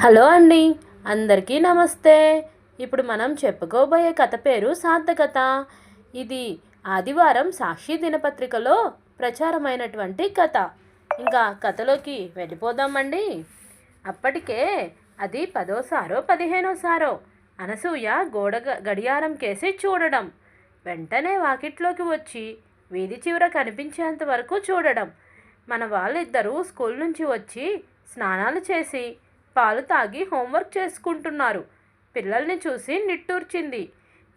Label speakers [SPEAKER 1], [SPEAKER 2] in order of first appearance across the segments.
[SPEAKER 1] Hello అండి అందరికీ నమస్తే. ఇప్పుడు మనం చెప్పుకోబోయే కథ పేరు సార్థకత. ఇది ఆదివారం సాక్షి దినపత్రికలో ప్రచారమైనటువంటి కథ. ఇంకా కథలోకి వెళ్ళిపోదామండి. అప్పటికే అది పదోసారో పదిహేనోసారో అనసూయ గోడ గడియారం కేసి చూడడం. వెంటనే వాకిట్లోకి వచ్చి వీధి చివర కనిపించేంత వరకు చూడడం. మన వాళ్ళిద్దరూ స్కూల్ నుంచి వచ్చి స్నానాలు చేసి పాలు తాగి హోంవర్క్ చేసుకుంటున్నారు. పిల్లల్ని చూసి నిట్టూర్చింది.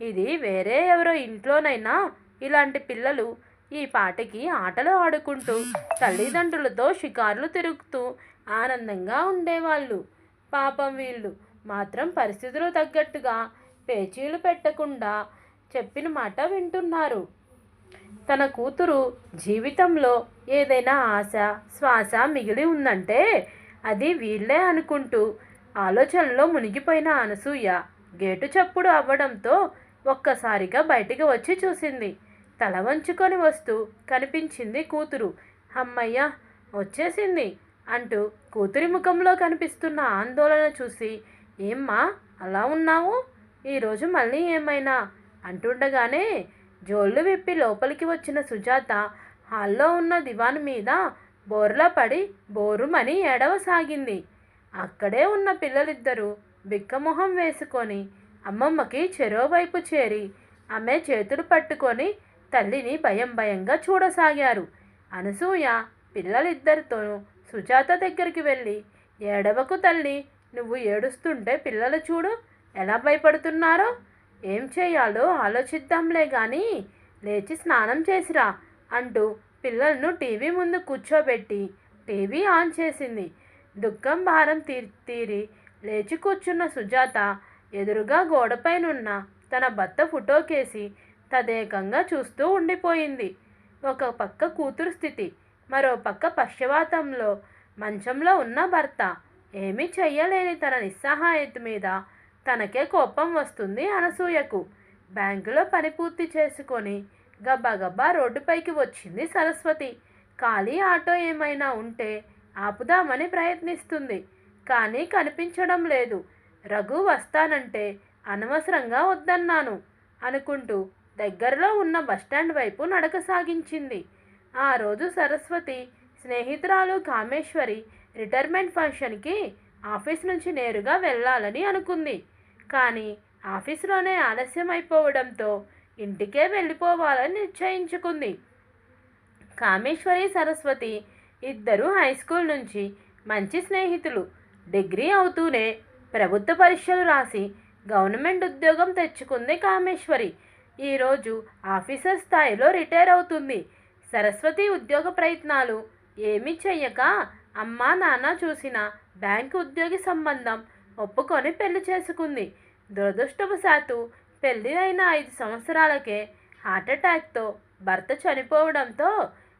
[SPEAKER 1] ఇది వేరే ఎవరో ఇంట్లోనైనా ఇలాంటి పిల్లలు ఈ పాటికి ఆటలు ఆడుకుంటూ తల్లిదండ్రులతో షికార్లు తిరుగుతూ ఆనందంగా ఉండేవాళ్ళు. పాపం వీళ్ళు మాత్రం పరిస్థితులు తగ్గట్టుగా పేచీలు పెట్టకుండా చెప్పిన మాట వింటున్నారు. తన కూతురు జీవితంలో ఏదైనా ఆశ శ్వాస మిగిలి ఉందంటే అది వీళ్ళే అనుకుంటూ ఆలోచనలో మునిగిపోయిన అనసూయ గేటు చప్పుడు అవ్వడంతో ఒక్కసారిగా బయటికి వచ్చి చూసింది. తల వంచుకొని వస్తూ కనిపించింది కూతురు. అమ్మయ్య వచ్చేసింది అంటూ కూతురి ముఖంలో కనిపిస్తున్న ఆందోళన చూసి ఏమ్మా అలా ఉన్నావు? ఈరోజు మళ్ళీ ఏమైనా? అంటుండగానే జోళ్ళు విప్పి లోపలికి వచ్చిన సుజాత హాల్లో ఉన్న దివాన్ మీద బోర్లా పడి బోరుమని ఏడవసాగింది. అక్కడే ఉన్న పిల్లలిద్దరూ బిక్కమొహం వేసుకొని అమ్మమ్మకి చెరోవైపు చేరి ఆమె చేతులు పట్టుకొని తల్లిని భయం భయంగా చూడసాగారు. అనసూయ పిల్లలిద్దరితోనూ సుజాత దగ్గరికి వెళ్ళి ఏడవకు తల్లి నువ్వు ఏడుస్తుంటే పిల్లలు చూడు ఎలా భయపడుతున్నారో? ఏం చేయాలో ఆలోచిద్దాంలే గాని లేచి స్నానం చేసిరా అంటూ పిల్లలను టీవీ ముందు కూర్చోబెట్టి టీవీ ఆన్ చేసింది. దుఃఖం భారం తీ తీరి లేచి కూర్చున్న సుజాత ఎదురుగా గోడపైనున్న తన భర్త ఫోటోకేసి తదేకంగా చూస్తూ ఉండిపోయింది. ఒక పక్క కూతురు స్థితి మరో పక్క పక్షవాతంలో మంచంలో ఉన్న భర్త ఏమీ చెయ్యలేని తన నిస్సహాయత మీద తనకే కోపం వస్తుంది అనసూయకు. బ్యాంకులో పని పూర్తి చేసుకొని గబగబా రోడ్డుపైకి వచ్చింది సరస్వతి. ఖాళీ ఆటో ఏమైనా ఉంటే ఆపుదామని ప్రయత్నిస్తుంది కానీ కనిపించడం లేదు. రఘు వస్తానంటే అనవసరంగా వద్దన్నాను అనుకుంటూ దగ్గరలో ఉన్న బస్టాండ్ వైపు నడక సాగించింది. ఆ రోజు సరస్వతి స్నేహితురాలు కామేశ్వరి రిటైర్మెంట్ ఫంక్షన్కి ఆఫీస్ నుంచి నేరుగా వెళ్ళాలని అనుకుంది కానీ ఆఫీసులోనే ఆలస్యం అయిపోవడంతో ఇంటికే వెళ్ళిపోవాలని నిశ్చయించుకుంది. కామేశ్వరి సరస్వతి ఇద్దరు హై స్కూల్ నుంచి మంచి స్నేహితులు. డిగ్రీ అవుతూనే ప్రభుత్వ పరీక్షలు రాసి గవర్నమెంట్ ఉద్యోగం తెచ్చుకుంది కామేశ్వరి. ఈరోజు ఆఫీసర్ స్థాయిలో రిటైర్ అవుతుంది. సరస్వతి ఉద్యోగ ప్రయత్నాలు ఏమీ చెయ్యక అమ్మా నాన్న చూసిన బ్యాంకు ఉద్యోగి సంబంధం ఒప్పుకొని పెళ్ళి చేసుకుంది. దురదృష్టవశాత్తు పెళ్ళి అయిన ఐదు సంవత్సరాలకే హార్ట్అటాక్తో భర్త చనిపోవడంతో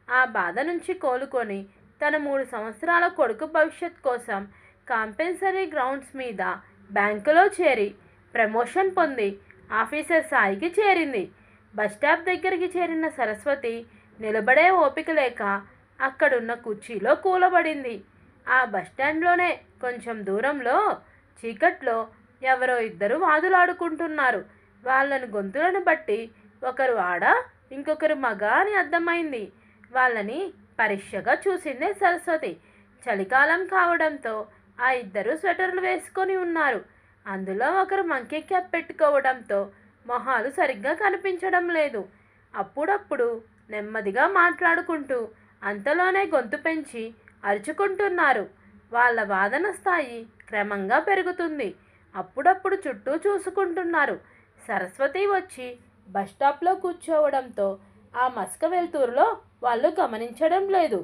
[SPEAKER 1] ఆ బాధ నుంచి కోలుకొని తన మూడు సంవత్సరాల కొడుకు భవిష్యత్ కోసం కాంపెన్సరీ గ్రౌండ్స్ మీద బ్యాంకులో చేరి ప్రమోషన్ పొంది ఆఫీసర్ స్థాయికి చేరింది. బస్టాప్ దగ్గరికి చేరిన సరస్వతి నిలబడే ఓపిక లేక అక్కడున్న కుర్చీలో కూలబడింది. ఆ బస్టాండ్లోనే కొంచెం దూరంలో చీకట్లో ఎవరో ఇద్దరు వాదులాడుకుంటున్నారు. వాళ్ళని గొంతులను బట్టి ఒకరు ఆడ ఇంకొకరు మగ అని అర్థమైంది. వాళ్ళని పరీక్షగా చూసిందే సరస్వతి. చలికాలం కావడంతో ఆ ఇద్దరు స్వెటర్లు వేసుకొని ఉన్నారు. అందులో ఒకరు మంకీ క్యాప్ పెట్టుకోవడంతో మొహాలు సరిగ్గా కనిపించడం లేదు. అప్పుడప్పుడు నెమ్మదిగా మాట్లాడుకుంటూ అంతలోనే గొంతు పెంచి అరుచుకుంటున్నారు. వాళ్ళ వాదన స్థాయి క్రమంగా పెరుగుతుంది. అప్పుడప్పుడు చుట్టూ చూసుకుంటున్నారు. సరస్వతి వచ్చి బస్టాప్లో కూర్చోవడంతో ఆ మస్క వెలుతురులో వాళ్ళు గమనించడం లేదు.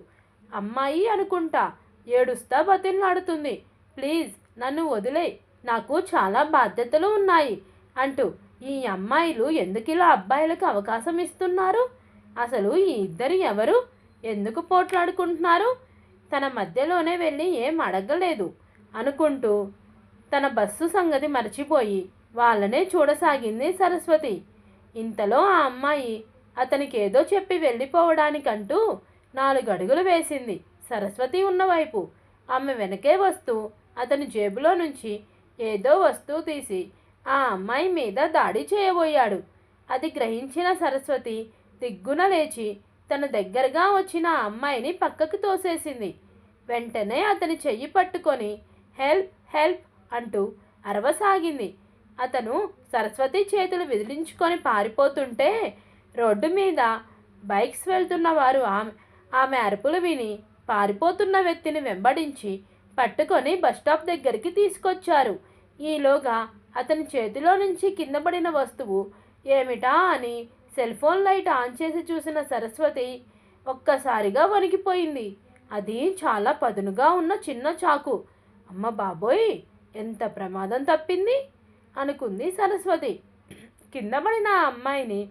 [SPEAKER 1] అమ్మాయి అనుకుంటా ఏడుస్తా బతిలాడుతుంది ప్లీజ్ నన్ను వదిలే నాకు చాలా బాధ్యతలు ఉన్నాయి అంటూ ఈ అమ్మాయిలు ఎందుకు ఇలా అబ్బాయిలకు అవకాశం ఇస్తున్నారు? అసలు ఈ ఇద్దరు ఎవరు? ఎందుకు పోట్లాడుకుంటున్నారు? తన మధ్యలోనే వెళ్ళి ఏం అడగలేదు అనుకుంటూ తన బస్సు సంగతి మర్చిపోయి వాళ్ళనే చూడసాగింది సరస్వతి. ఇంతలో ఆ అమ్మాయి అతనికి ఏదో చెప్పి వెళ్ళిపోవడానికంటూ నాలుగు అడుగులు వేసింది సరస్వతి ఉన్నవైపు. ఆమె వెనకే వస్తూ అతని జేబులో నుంచి ఏదో వస్తువు తీసి ఆ అమ్మాయి మీద దాడి చేయబోయాడు. అది గ్రహించిన సరస్వతి దిగ్గున లేచి తన దగ్గరగా వచ్చిన ఆ అమ్మాయిని పక్కకు తోసేసింది. వెంటనే అతని చెయ్యి పట్టుకొని హెల్ప్ హెల్ప్ అంటూ అరవసాగింది. అతను సరస్వతి చేతులు విదిలించుకొని పారిపోతుంటే రోడ్డు మీద బైక్స్ వెళ్తున్న వారు ఆమె ఆమె అరుపులు విని పారిపోతున్న వ్యక్తిని వెంబడించి పట్టుకొని బస్టాప్ దగ్గరికి తీసుకొచ్చారు. ఈలోగా అతని చేతిలో నుంచి కింద పడిన వస్తువు ఏమిటా అని సెల్ ఫోన్ లైట్ ఆన్ చేసి చూసిన సరస్వతి ఒక్కసారిగా వణికిపోయింది. అది చాలా పదునుగా ఉన్న చిన్న చాకు. అమ్మ బాబోయ్ ఎంత ప్రమాదం తప్పింది? అనుకుంది సరస్వతి. కింద పడిన ఆ అమ్మాయిని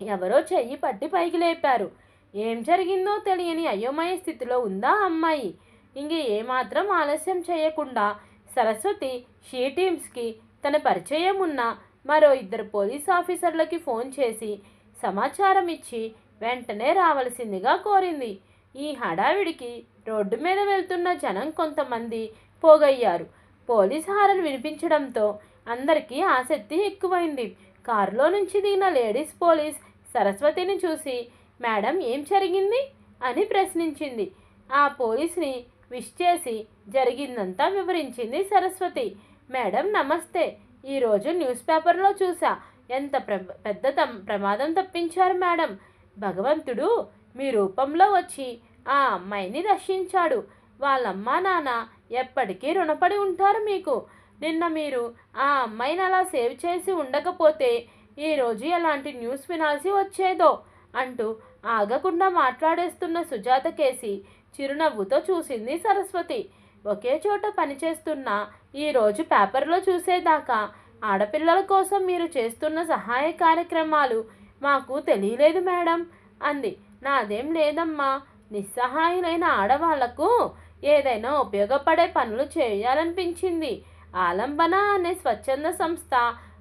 [SPEAKER 1] ఎవరో చెయ్యి పట్టి పైకి లేపారు. ఏం జరిగిందో తెలియని అయోమయ స్థితిలో ఉందా ఆ అమ్మాయి? ఇంక ఏమాత్రం ఆలస్యం చేయకుండా సరస్వతి షీ టీమ్స్కి తన పరిచయం ఉన్న మరో ఇద్దరు పోలీస్ ఆఫీసర్లకి ఫోన్ చేసి సమాచారం ఇచ్చి వెంటనే రావలసిందిగా కోరింది. ఈ హడావిడికి రోడ్డు మీద వెళ్తున్న జనం కొంతమంది పోగయ్యారు. పోలీస్ హారన్ వినిపించడంతో అందరికీ ఆసక్తి ఎక్కువైంది. కారులో నుంచి దిగిన లేడీస్ పోలీస్ సరస్వతిని చూసి మేడం ఏం జరిగింది? అని ప్రశ్నించింది. ఆ పోలీస్ని విష్ చేసి జరిగిందంతా వివరించింది సరస్వతి. మేడం నమస్తే. ఈరోజు న్యూస్ పేపర్లో చూసా. ఎంత ప్ర పెద్ద తం- ప్రమాదం తప్పించారు మేడం. భగవంతుడు మీ రూపంలో వచ్చి ఆ అమ్మాయిని రక్షించాడు వాళ్ళమ్మా నాన్న ఎప్పటికీ రుణపడి ఉంటారు మీకు. నిన్న మీరు ఆ అమ్మాయిని అలా సేవ్ చేసి ఉండకపోతే ఈరోజు ఎలాంటి న్యూస్ వినాల్సి వచ్చేదో అంటూ ఆగకుండా మాట్లాడేస్తున్న సుజాత కేసి చిరునవ్వుతో చూసింది సరస్వతి. ఒకే చోట పనిచేస్తున్న ఈరోజు పేపర్లో చూసేదాకా ఆడపిల్లల కోసం మీరు చేస్తున్న సహాయ కార్యక్రమాలు మాకు తెలియలేదు మేడం అంది. నాదేం లేదమ్మా నిస్సహాయులైన ఆడవాళ్ళకు ఏదైనా ఉపయోగపడే పనులు చేయాలనిపించింది. ఆలంబన అనే స్వచ్ఛంద సంస్థ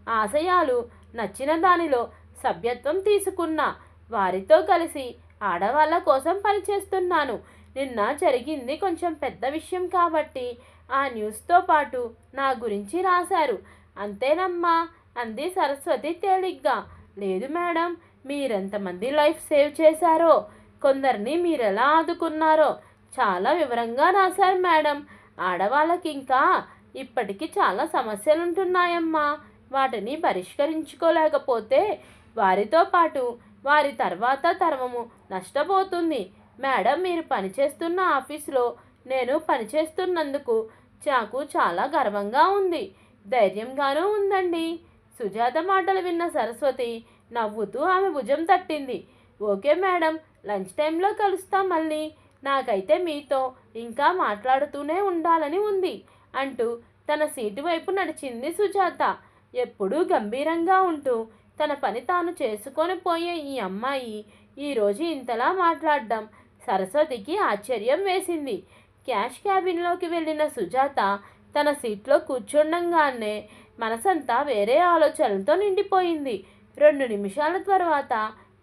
[SPEAKER 1] ఆశయాలు నచ్చిన దానిలో సభ్యత్వం తీసుకున్న వారితో కలిసి ఆడవాళ్ళ కోసం పనిచేస్తున్నాను. నిన్న జరిగింది కొంచెం పెద్ద విషయం కాబట్టి ఆ న్యూస్తో పాటు నా గురించి రాశారు. అంతేనమ్మా అంది సరస్వతి తేలిగ్గా. లేదు మేడం మీరెంతమంది లైఫ్ సేవ్ చేశారో కొందరిని మీరెలా ఆదుకున్నారో చాలా వివరంగా రాశారు మేడం. ఆడవాళ్ళకి ఇంకా ఇప్పటికీ చాలా సమస్యలు ఉంటున్నాయమ్మా వాటిని పరిష్కరించుకోలేకపోతే వారితో పాటు వారి తర్వాత తరమము నష్టపోతుంది. మేడం మీరు పనిచేస్తున్న ఆఫీసులో నేను పనిచేస్తున్నందుకు నాకు చాలా గర్వంగా ఉంది. ధైర్యంగానూ ఉందండి. సుజాత మాటలు విన్న సరస్వతి నవ్వుతూ ఆమె భుజం తట్టింది. ఓకే మేడం లంచ్ టైంలో కలుస్తాం మళ్ళీ. నాకైతే మీతో ఇంకా మాట్లాడుతూనే ఉండాలని ఉంది. అంటూ తన సీటు వైపు నడిచింది సుజాత. ఎప్పుడూ గంభీరంగా ఉంటూ తన పని తాను చేసుకొని పోయే ఈ అమ్మాయి ఈరోజు ఇంతలా మాట్లాడడం సరస్వతికి ఆశ్చర్యం వేసింది. క్యాష్ క్యాబిన్లోకి వెళ్ళిన సుజాత తన సీట్లో కూర్చుండంగానే మనసంతా వేరే ఆలోచనలతో నిండిపోయింది. రెండు నిమిషాల తర్వాత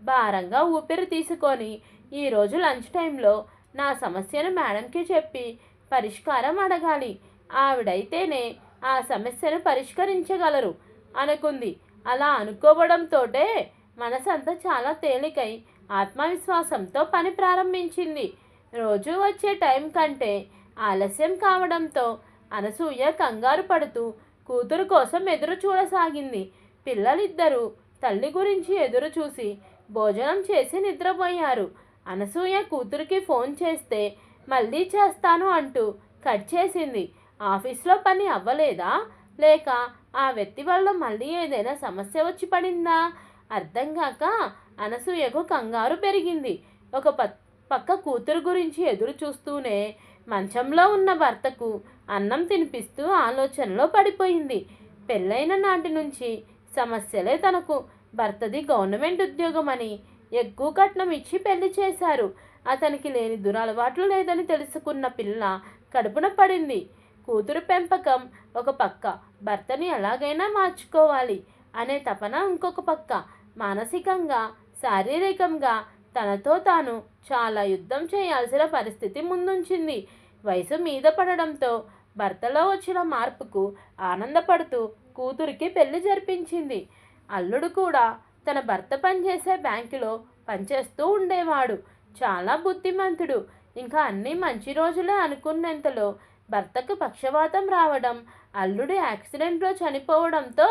[SPEAKER 1] భారంగా ఊపిరి తీసుకొని ఈరోజు లంచ్ టైంలో నా సమస్యను మేడంకి చెప్పి పరిష్కారం అడగాలి. ఆవిడైతేనే ఆ సమస్యను పరిష్కరించగలరు అనుకుంది. అలా అనుకోవడంతోటే మనసంతా చాలా తేలికై ఆత్మవిశ్వాసంతో పని ప్రారంభించింది. రోజు వచ్చే టైం కంటే ఆలస్యం కావడంతో అనసూయ కంగారు పడుతూ కూతురు కోసం ఎదురు చూడసాగింది. పిల్లలిద్దరూ తల్లి గురించి ఎదురు చూసి భోజనం చేసి నిద్రపోయారు. అనసూయ కూతురికి ఫోన్ చేస్తే మళ్ళీ చేస్తాను అంటూ కట్ చేసింది. ఆఫీస్లో పని అవ్వలేదా? లేక ఆ వ్యక్తి వల్ల మళ్ళీ ఏదైనా సమస్య వచ్చి పడిందా? అర్థం కాక అనసూయకు కంగారు పెరిగింది. ఒక ప పక్క కూతురు గురించి ఎదురు చూస్తూనే మంచంలో ఉన్న భర్తకు అన్నం తినిపిస్తూ ఆలోచనలో పడిపోయింది. పెళ్ళైన నాటి నుంచి సమస్యలే తనకు భర్తది గవర్నమెంట్ ఉద్యోగం అని ఎక్కువ కట్నం ఇచ్చి పెళ్ళి చేశారు. అతనికి లేని దురలవాట్లు లేదని తెలుసుకున్న పిల్ల కడుపున పడింది. కూతురు పెంపకం ఒక పక్క. భర్తని ఎలాగైనా మార్చుకోవాలి అనే తపన ఇంకొక పక్క. మానసికంగా శారీరకంగా తనతో తాను చాలా యుద్ధం చేయాల్సిన పరిస్థితి ముందుంచింది. వయసు మీద పడడంతో భర్తలో వచ్చిన మార్పుకు ఆనందపడుతూ కూతురికి పెళ్ళి జరిపించింది. అల్లుడు కూడా తన భర్త పనిచేసే బ్యాంకులో పనిచేస్తూ ఉండేవాడు. చాలా బుద్ధిమంతుడు. ఇంకా అన్నీ మంచి రోజులే అనుకున్నంతలో భర్తకు పక్షవాతం రావడం అల్లుడు యాక్సిడెంట్లో చనిపోవడంతో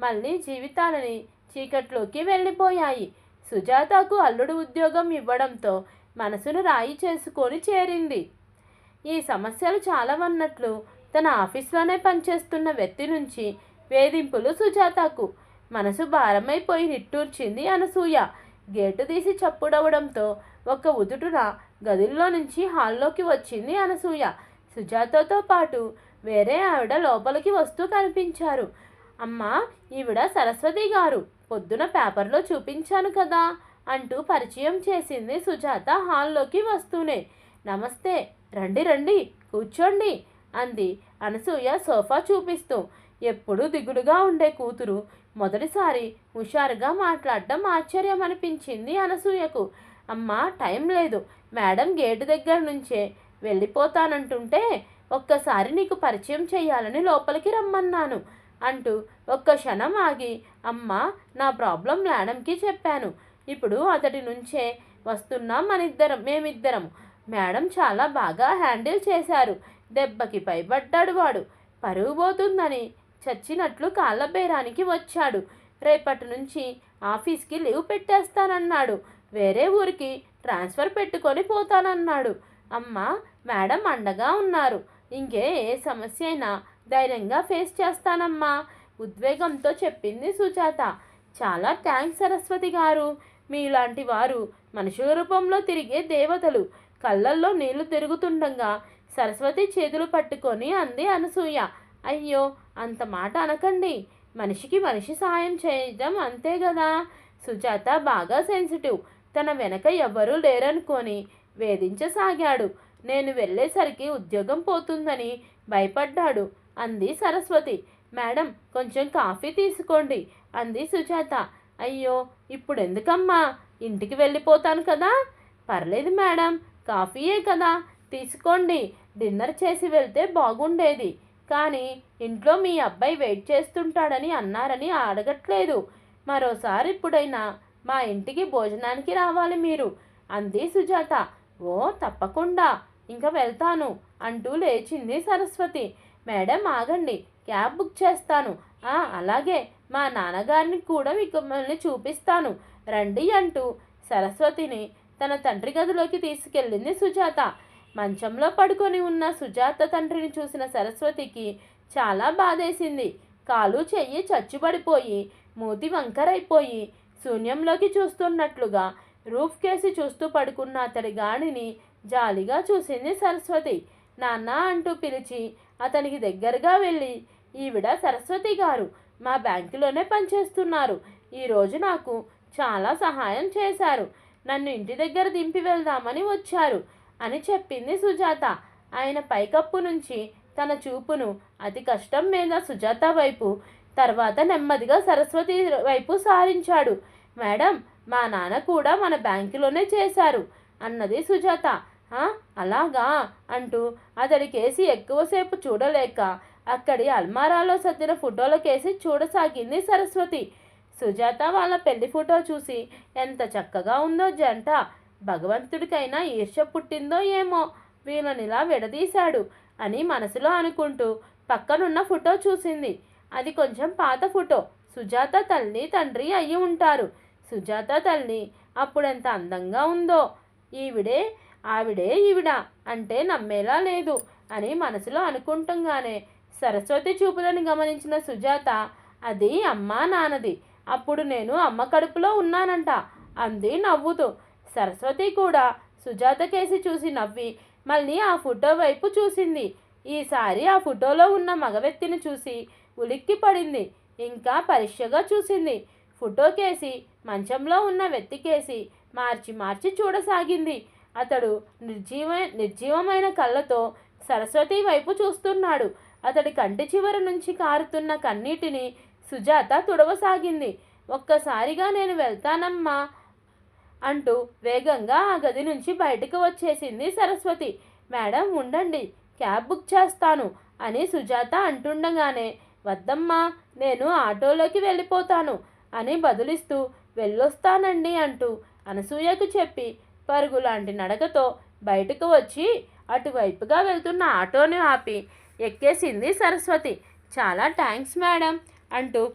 [SPEAKER 1] మళ్ళీ జీవితాలని చీకట్లోకి వెళ్ళిపోయాయి. సుజాతకు అల్లుడు ఉద్యోగం ఇవ్వడంతో మనసును రాయి చేసుకొని చేరింది. ఈ సమస్యలు చాలా ఉన్నట్లు తన ఆఫీస్లోనే పనిచేస్తున్న వ్యక్తి నుంచి వేధింపులు సుజాతకు. మనసు భారమైపోయి నిట్టూర్చింది అనసూయ. గేటు తీసి చప్పుడవడంతో ఒక ఉదుటున గదిలో నుంచి హాల్లోకి వచ్చింది అనసూయ. సుజాతతో పాటు వేరే ఆవిడ లోపలికి వస్తూ కనిపించారు. అమ్మా ఈవిడ సరస్వతి గారు. పొద్దున పేపర్లో చూపించాను కదా అంటూ పరిచయం చేసింది సుజాత హాల్లోకి వస్తూనే. నమస్తే. రండి రండి. కూర్చోండి అంది అనసూయ సోఫా చూపిస్తూ. ఎప్పుడూ దిగుడుగా ఉండే కూతురు మొదటిసారి హుషారుగా మాట్లాడడం ఆశ్చర్యం అనిపించింది అనసూయకు. అమ్మ టైం లేదు. మేడం గేటు దగ్గర నుంచే వెళ్ళిపోతానంటుంటే ఒక్కసారి నీకు పరిచయం చేయాలని లోపలికి రమ్మన్నాను అంటూ ఒక్క క్షణం ఆగి అమ్మ నా ప్రాబ్లం మేడంకి చెప్పాను. ఇప్పుడు అతడి నుంచే వస్తున్నాం మనిద్దరం మేమిద్దరం. మేడం చాలా బాగా హ్యాండిల్ చేశారు. దెబ్బకి పైబడ్డాడు వాడు. పరుగు పోతుందని చచ్చినట్లు కాళ్ళ బేరానికి వచ్చాడు. రేపటి నుంచి ఆఫీస్కి లీవ్ పెట్టేస్తానన్నాడు. వేరే ఊరికి ట్రాన్స్ఫర్ పెట్టుకొని పోతానన్నాడు. అమ్మ మేడం అండగా ఉన్నారు. ఇంకే ఏ సమస్య అయినా ధైర్యంగా ఫేస్ చేస్తానమ్మా. ఉద్వేగంతో చెప్పింది సుజాత. చాలా థ్యాంక్స్ సరస్వతి గారు. మీలాంటి వారు మనుషుల రూపంలో తిరిగే దేవతలు. కళ్ళల్లో నీళ్ళు తిరుగుతుండగా సరస్వతి చేతులు పట్టుకొని అంది అనసూయ. అయ్యో అంత మాట అనకండి. మనిషికి మనిషి సాయం చేయడం అంతే కదా సుజాత బాగా సెన్సిటివ్. తన వెనక ఎవ్వరూ లేరనుకొని వేధించసాగాడు. నేను వెళ్ళేసరికి ఉద్యోగం పోతుందని భయపడ్డాడు. అంది సరస్వతి. మేడం కొంచెం కాఫీ తీసుకోండి అంది సుజాత. అయ్యో ఇప్పుడు ఎందుకమ్మా ఇంటికి వెళ్ళిపోతాను కదా? పర్లేదు మేడం కాఫీయే కదా. తీసుకోండి డిన్నర్ చేసి వెళ్తే బాగుండేది. కానీ ఇంట్లో మీ అబ్బాయి వెయిట్ చేస్తుంటాడని అన్నారని అడగట్లేదు. మరోసారి ఇప్పుడైనా మా ఇంటికి భోజనానికి రావాలి మీరు అంది సుజాత. ఓ తప్పకుండా. ఇంకా వెళ్తాను అంటూ లేచింది సరస్వతి. మేడం ఆగండి క్యాబ్ బుక్ చేస్తాను. "ఆ, అలాగే మా నాన్నగారిని కూడా మీకు మిమ్మల్ని చూపిస్తాను. రండి అంటూ సరస్వతిని తన తండ్రి గదిలోకి తీసుకెళ్ళింది సుజాత. మంచంలో పడుకొని ఉన్న సుజాత తండ్రిని చూసిన సరస్వతికి చాలా బాధేసింది. కాలు చెయ్యి చచ్చుబడిపోయి మూతి వంకరైపోయి శూన్యంలోకి చూస్తున్నట్లుగా రూఫ్ కేసి చూస్తూ పడుకున్న అతడి గాడిని జాలిగా చూసింది సరస్వతి. నాన్న అంటూ పిలిచి అతనికి దగ్గరగా వెళ్ళి ఈవిడ సరస్వతి గారు మా బ్యాంకులోనే పనిచేస్తున్నారు. ఈరోజు నాకు చాలా సహాయం చేశారు. నన్ను ఇంటి దగ్గర దింపి వెళ్దామని వచ్చారు అని చెప్పింది సుజాత. ఆయన పైకప్పు నుంచి తన చూపును అతి కష్టం మీద సుజాత వైపు తర్వాత నెమ్మదిగా సరస్వతి వైపు సారించాడు. మేడం మా నాన్న కూడా మన బ్యాంకులోనే చేశారు అన్నది సుజాత. అలాగా? అంటూ అతడి కేసి ఎక్కువసేపు చూడలేక అక్కడి అల్మారాలో సర్దిన ఫోటోల కేసి చూడసాగింది సరస్వతి. సుజాత వాళ్ళ పెళ్ళి ఫోటో చూసి ఎంత చక్కగా ఉందో జంట! భగవంతుడికైనా ఈర్ష్య పుట్టిందో ఏమో! వీళ్ళనిలా విడదీశాడు అని మనసులో అనుకుంటూ పక్కనున్న ఫోటో చూసింది. అది కొంచెం పాత ఫోటో. సుజాత తల్లి తండ్రి అయి ఉంటారు. సుజాత తల్లి అప్పుడెంత అందంగా ఉందో! ఈవిడే ఆవిడే ఈవిడ అంటే నమ్మేలా లేదు అని మనసులో అనుకుంటుంగానే సరస్వతి చూపులను గమనించిన సుజాత అది అమ్మా నాన్నది అప్పుడు నేను అమ్మ కడుపులో ఉన్నానంట అంది నవ్వుతూ. సరస్వతి కూడా సుజాత కేసి చూసి నవ్వి మళ్ళీ ఆ ఫోటో వైపు చూసింది. ఈసారి ఆ ఫోటోలో ఉన్న మగ వ్యక్తిని చూసి ఉలిక్కి పడింది ఇంకా పరీక్షగా చూసింది. ఫోటో కేసి మంచంలో ఉన్న వ్యక్తి కేసి మార్చి మార్చి చూడసాగింది. అతడు నిర్జీవ నిర్జీవమైన కళ్ళతో సరస్వతి వైపు చూస్తున్నాడు. అతడి కంటి చివర నుంచి కారుతున్న కన్నీటిని సుజాత తుడవసాగింది. ఒక్కసారిగా నేను వెళ్తానమ్మా అంటూ వేగంగా ఆ గది నుంచి బయటకు వచ్చేసింది సరస్వతి. మేడం ఉండండి క్యాబ్ బుక్ చేస్తాను అని సుజాత అంటుండగానే వద్దమ్మా నేను ఆటోలోకి వెళ్ళిపోతాను అని బదులిస్తూ వెళ్ళొస్తానండి అంటూ అనసూయకు చెప్పి పరుగు లాంటి నడకతో బయటకు వచ్చి అటువైపుగా వెళ్తున్న ఆటోని ఆపి ఎక్కేసింది సరస్వతి. చాలా థ్యాంక్స్ మేడం అంటూ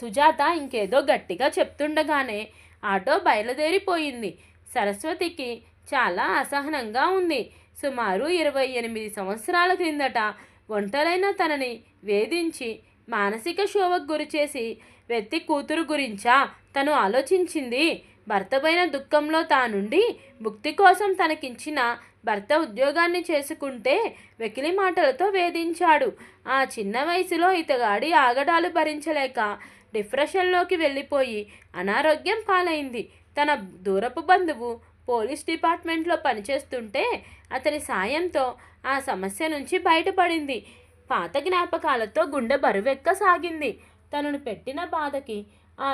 [SPEAKER 1] సుజాత ఇంకేదో గట్టిగా చెప్తుండగానే ఆటో బయలుదేరిపోయింది. సరస్వతికి చాలా అసహనంగా ఉంది. సుమారు ఇరవై ఎనిమిది సంవత్సరాల క్రిందట ఒంటరైన తనని వేధించి మానసిక శోభకు గురిచేసి వ్యక్తి కూతురు గురించా? తను ఆలోచించింది. భర్తపైన దుఃఖంలో తానుండి ముక్తి కోసం తనకిచ్చిన భర్త ఉద్యోగాన్ని చేసుకుంటే వెకిలి మాటలతో వేధించాడు. ఆ చిన్న వయసులో ఇతగాడి ఆగడాలు భరించలేక డిప్రెషన్లోకి వెళ్ళిపోయి అనారోగ్యం పాలైంది. తన దూరపు బంధువు పోలీస్ డిపార్ట్మెంట్లో పనిచేస్తుంటే అతని సాయంతో ఆ సమస్య నుంచి బయటపడింది. పాత జ్ఞాపకాలతో గుండె బరువెక్కసాగింది. తనను పెట్టిన బాధకి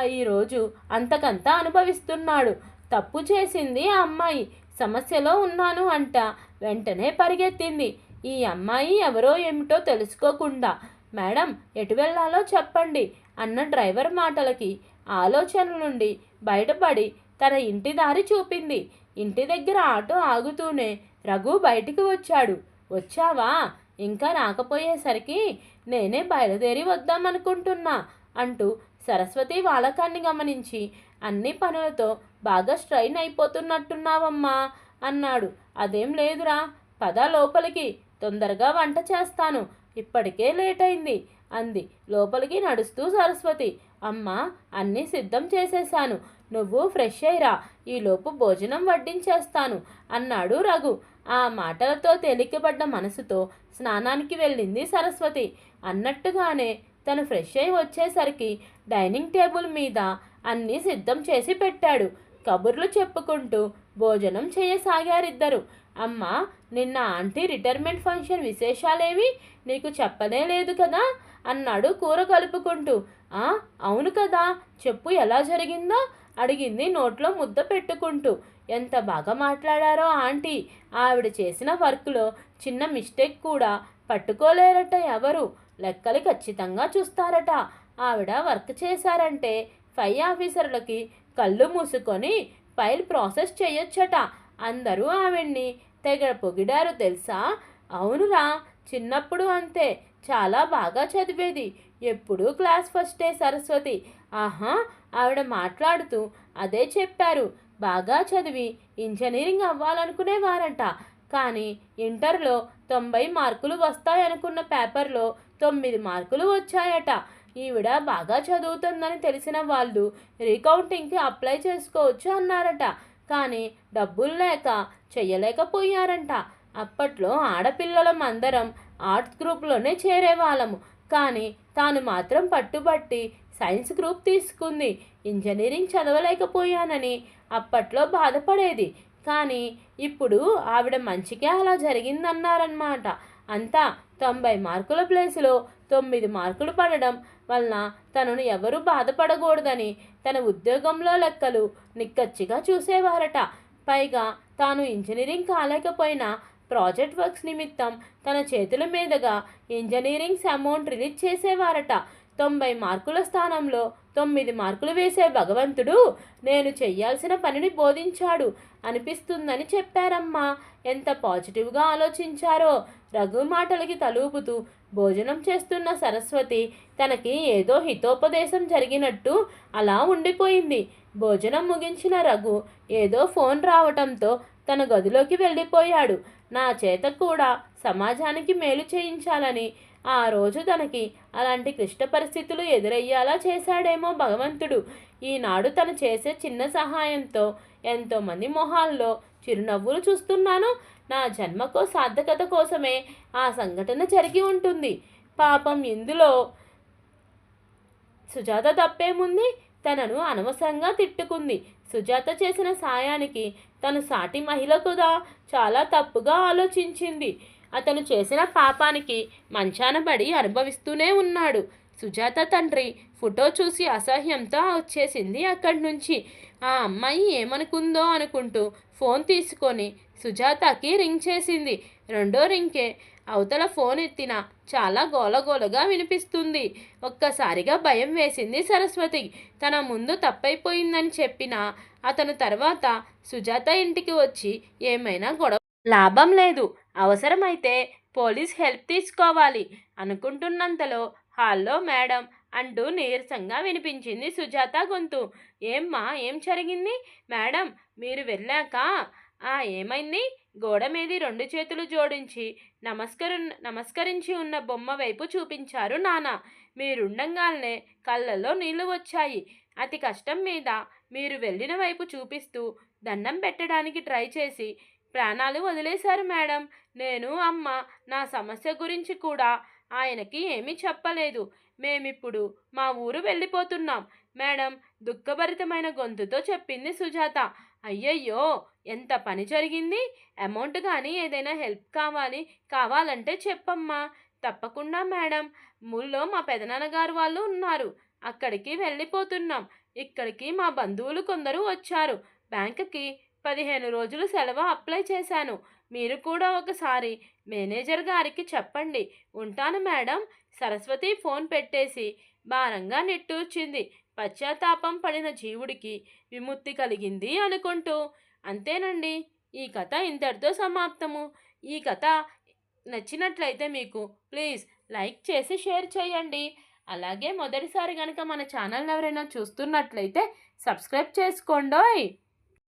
[SPEAKER 1] ఈరోజు అంతకంతా అనుభవిస్తున్నాడు. తప్పు చేసింది ఆ అమ్మాయి. సమస్యలో ఉన్నాను అంట. వెంటనే పరిగెత్తింది. ఈ అమ్మాయి ఎవరో ఏమిటో తెలుసుకోకుండా. మేడం ఎటు వెళ్ళాలో చెప్పండి అన్న డ్రైవర్ మాటలకి. ఆలోచనల నుండి బయటపడి తన ఇంటి దారి చూపింది. ఇంటి దగ్గర ఆటో ఆగుతూనే రఘు బయటికి వచ్చాడు. వచ్చావా? ఇంకా రాకపోయేసరికి నేనే బయలుదేరి వద్దామనుకుంటున్నా అంటూ సరస్వతి వాలకాన్ని గమనించి అన్ని పనులతో బాగా స్ట్రైన్ అయిపోతున్నట్టున్నావమ్మా అన్నాడు. అదేం లేదురా పద లోపలికి తొందరగా వంట చేస్తాను. ఇప్పటికే లేట్ అయింది అంది. లోపలికి నడుస్తూ సరస్వతి. అమ్మ అన్నీ సిద్ధం చేసేశాను. నువ్వు ఫ్రెష్ అయ్యిరా. ఈలోపు భోజనం వడ్డించేస్తాను అన్నాడు రఘు. ఆ మాటలతో తేలికపడ్డ మనసుతో స్నానానికి వెళ్ళింది సరస్వతి. అన్నట్టుగానే తను ఫ్రెష్ అయి వచ్చేసరికి డైనింగ్ టేబుల్ మీద అన్నీ సిద్ధం చేసి పెట్టాడు. కబుర్లు చెప్పుకుంటూ భోజనం చేయసాగారిద్దరు. అమ్మ నిన్న ఆంటీ రిటైర్మెంట్ ఫంక్షన్ విశేషాలేవి? నీకు చెప్పనే లేదు కదా? అన్నాడు కూర కలుపుకుంటూ. ఆ అవును కదా. చెప్పు ఎలా జరిగిందో? అడిగింది నోట్లో ముద్ద పెట్టుకుంటూ. ఎంత బాగా మాట్లాడారో ఆంటీ. ఆవిడ చేసిన వర్క్లో చిన్న మిస్టేక్ కూడా పట్టుకోలేరట ఎవరు? లెక్కలు ఖచ్చితంగా చూస్తారట. ఆవిడ వర్క్ చేశారంటే పై ఆఫీసర్లకి కళ్ళు మూసుకొని ఫైల్ ప్రాసెస్ చేయొచ్చట. అందరూ ఆవిడ్ని తెగ పొగిడారు తెలుసా? అవునురా చిన్నప్పుడు అంతే. చాలా బాగా చదివేది. ఎప్పుడూ క్లాస్ ఫస్టే సరస్వతి. ఆహా ఆవిడ మాట్లాడుతూ అదే చెప్పారు. బాగా చదివి ఇంజనీరింగ్ అవ్వాలనుకునేవారంట. కానీ ఇంటర్లో తొంభై మార్కులు వస్తాయనుకున్న పేపర్లో తొమ్మిది మార్కులు వచ్చాయట. ఈవిడ బాగా చదువుతుందని తెలిసిన వాళ్ళు రీకౌంటింగ్కి అప్లై చేసుకోవచ్చు అన్నారట. కానీ డబ్బులు లేక చెయ్యలేకపోయారంట. అప్పట్లో ఆడపిల్లలం అందరం ఆర్ట్స్ గ్రూప్లోనే చేరేవాళ్ళము. కానీ తాను మాత్రం పట్టుబట్టి సైన్స్ గ్రూప్ తీసుకుంది. ఇంజనీరింగ్ చదవలేకపోయానని అప్పట్లో బాధపడేది. కానీ ఇప్పుడు ఆవిడ మంచికే అలా జరిగిందన్నారన్నమాట. అంతా తొంభై మార్కుల ప్లేస్లో తొమ్మిది మార్కులు పడడం వలన తనను ఎవరూ బాధపడకూడదని తన ఉద్యోగంలో లెక్కలు నిక్కచ్చిగా చూసేవారట. పైగా తాను ఇంజనీరింగ్ కాలేకపోయినా ప్రాజెక్ట్ వర్క్స్ నిమిత్తం తన చేతుల మీదుగా ఇంజనీరింగ్స్ అమౌంట్ రిలీజ్ చేసేవారట. తొంభై మార్కుల స్థానంలో తొమ్మిది మార్కులు వేసే భగవంతుడు నేను చెయ్యాల్సిన పనిని బోధించాడు. అనిపిస్తుందని చెప్పారమ్మా. ఎంత పాజిటివ్గా ఆలోచించారో. రఘు మాటలకి తలూపుతూ భోజనం చేస్తున్న సరస్వతి తనకి ఏదో హితోపదేశం జరిగినట్టు అలా ఉండిపోయింది. భోజనం ముగించిన రఘు ఏదో ఫోన్ రావటంతో తన గదిలోకి వెళ్ళిపోయాడు. నా చేత కూడా సమాజానికి మేలు చేయించాలని ఆ రోజు తనకి అలాంటి క్లిష్ట పరిస్థితులు ఎదురయ్యేలా చేశాడేమో భగవంతుడు. ఈనాడు తను చేసే చిన్న సహాయంతో ఎంతోమంది మొహాల్లో చిరునవ్వులు చూస్తున్నాను. నా జన్మకో సార్థకత కోసమే ఆ సంఘటన జరిగి ఉంటుంది. పాపం ఇందులో సుజాత తప్పేముంది? తనను అనవసరంగా తిట్టుకుంది. సుజాత చేసిన సాయానికి తను సాటి మహిళ కూడా చాలా తప్పుగా ఆలోచించింది. అతను చేసిన పాపానికి మంచాన పడి అనుభవిస్తూనే ఉన్నాడు. సుజాత తండ్రి ఫోటో చూసి అసహ్యంతో వచ్చేసింది అక్కడి నుంచి. ఆ అమ్మాయి ఏమనుకుందో అనుకుంటూ ఫోన్ తీసుకొని సుజాతకి రింగ్ చేసింది. రెండో రింగ్కే అవతల ఫోన్ ఎత్తిన చాలా గోలగోలగా వినిపిస్తుంది. ఒక్కసారిగా భయం వేసింది సరస్వతి. తన ముందు తప్పైపోయిందని చెప్పిన అతను తర్వాత సుజాత ఇంటికి వచ్చి ఏమైనా గొడవ లాభం లేదు. అవసరమైతే పోలీస్ హెల్ప్ తీసుకోవాలి అనుకుంటున్నంతలో హాల్లో మేడం అంటూ నీరసంగా వినిపించింది సుజాత గొంతు. ఏమ్మా ఏం జరిగింది? మేడం మీరు వెళ్ళాక? ఆ ఏమైంది? గోడ మీది రెండు చేతులు జోడించి నమస్కరు నమస్కరించి ఉన్న బొమ్మ వైపు చూపించారు నాన్న. మీరుండంగానే కళ్ళల్లో నీళ్ళు వచ్చాయి. అతి కష్టం మీద మీరు వెళ్ళిన వైపు చూపిస్తూ దండం పెట్టడానికి ట్రై చేసి ప్రాణాలు వదిలేశారు మేడం. నేను అమ్మ నా సమస్య గురించి కూడా ఆయనకి ఏమీ చెప్పలేదు. మేమిప్పుడు మా ఊరు వెళ్ళిపోతున్నాం. మేడం దుఃఖభరితమైన గొంతుతో చెప్పింది సుజాత. అయ్యయ్యో ఎంత పని జరిగింది? అమౌంట్ కానీ ఏదైనా హెల్ప్ కావాలి కావాలంటే చెప్పమ్మా. తప్పకుండా మేడం. ఊళ్ళో మా పెదనాన్నగారు వాళ్ళు ఉన్నారు. అక్కడికి వెళ్ళిపోతున్నాం. ఇక్కడికి మా బంధువులు కొందరు వచ్చారు. బ్యాంకుకి పదిహేను రోజులు సెలవు అప్లై చేశాను. మీరు కూడా ఒకసారి మేనేజర్ గారికి చెప్పండి. ఉంటాను మేడం. సరస్వతి ఫోన్ పెట్టేసి భారంగా నిట్టూర్చింది. పశ్చాత్తాపం పడిన జీవుడికి విముక్తి కలిగింది అనుకుంటూ అంతేనండి. ఈ కథ ఇంతటితో సమాప్తము. ఈ కథ నచ్చినట్లయితే మీకు ప్లీజ్ లైక్ చేసి షేర్ చేయండి. అలాగే మొదటిసారి కనుక మన ఛానల్ ఎవరైనా చూస్తున్నట్లయితే సబ్స్క్రైబ్ చేసుకోండి